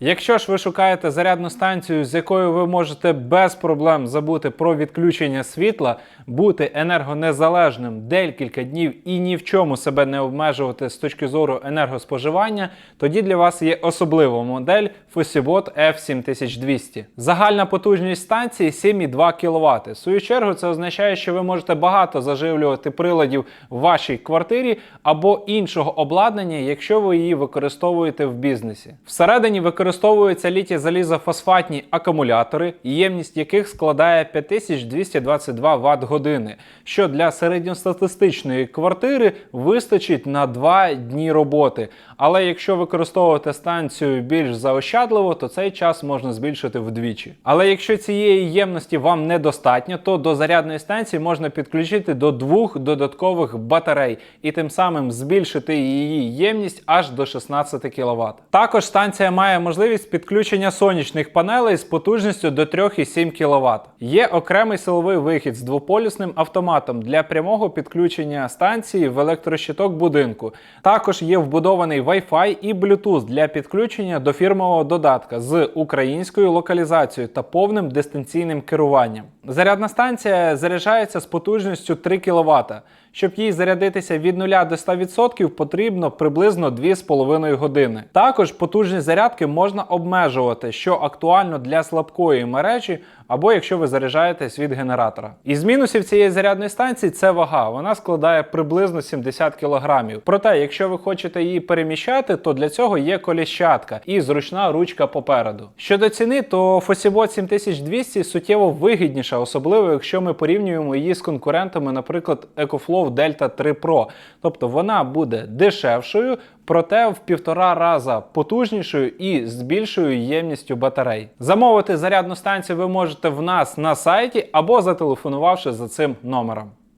Якщо ж ви шукаєте зарядну станцію, з якою ви можете без проблем забути про відключення світла, бути енергонезалежним декілька днів і ні в чому себе не обмежувати з точки зору енергоспоживання, тоді для вас є особлива модель Fosibot F7200. Загальна потужність станції 7,2 кВт. В свою чергу це означає, що ви можете багато заживлювати приладів в вашій квартирі або іншого обладнання, якщо ви її використовуєте в бізнесі. Всередині використовуються літі залізофосфатні акумулятори, ємність яких складає 5222 Вт години, що для середньостатистичної квартири вистачить на 2 дні роботи. Але якщо використовувати станцію більш заощадливо, то цей час можна збільшити вдвічі. Але якщо цієї ємності вам недостатньо, то до зарядної станції можна підключити до двох додаткових батарей і тим самим збільшити її ємність аж до 16 кВт. Також станція має можливість підключення сонячних панелей з потужністю до 3,7 кВт. Є окремий силовий вихід з двополюсним автоматом для прямого підключення станції в електрощиток будинку. Також є вбудований Wi-Fi і Bluetooth для підключення до фірмового додатка з українською локалізацією та повним дистанційним керуванням. Зарядна станція заряджається з потужністю 3 кВт. Щоб їй зарядитися від 0 до 100%, потрібно приблизно 2,5 години. Також потужність зарядки можна обмежувати, що актуально для слабкої мережі, або якщо ви заряджаєтесь від генератора. Із мінусів цієї зарядної станції це вага. Вона складає приблизно 70 кг. Проте, якщо ви хочете її переміщати, то для цього є коліщатка і зручна ручка попереду. Щодо ціни, то Fosibot 7200 суттєво вигідніша, особливо якщо ми порівнюємо її з конкурентами, наприклад, EcoFlow Delta 3 Pro. Тобто вона буде дешевшою, проте в півтора раза потужнішою і з більшою ємністю батарей. Замовити зарядну станцію ви можете в нас на сайті або зателефонувавши за цим номером.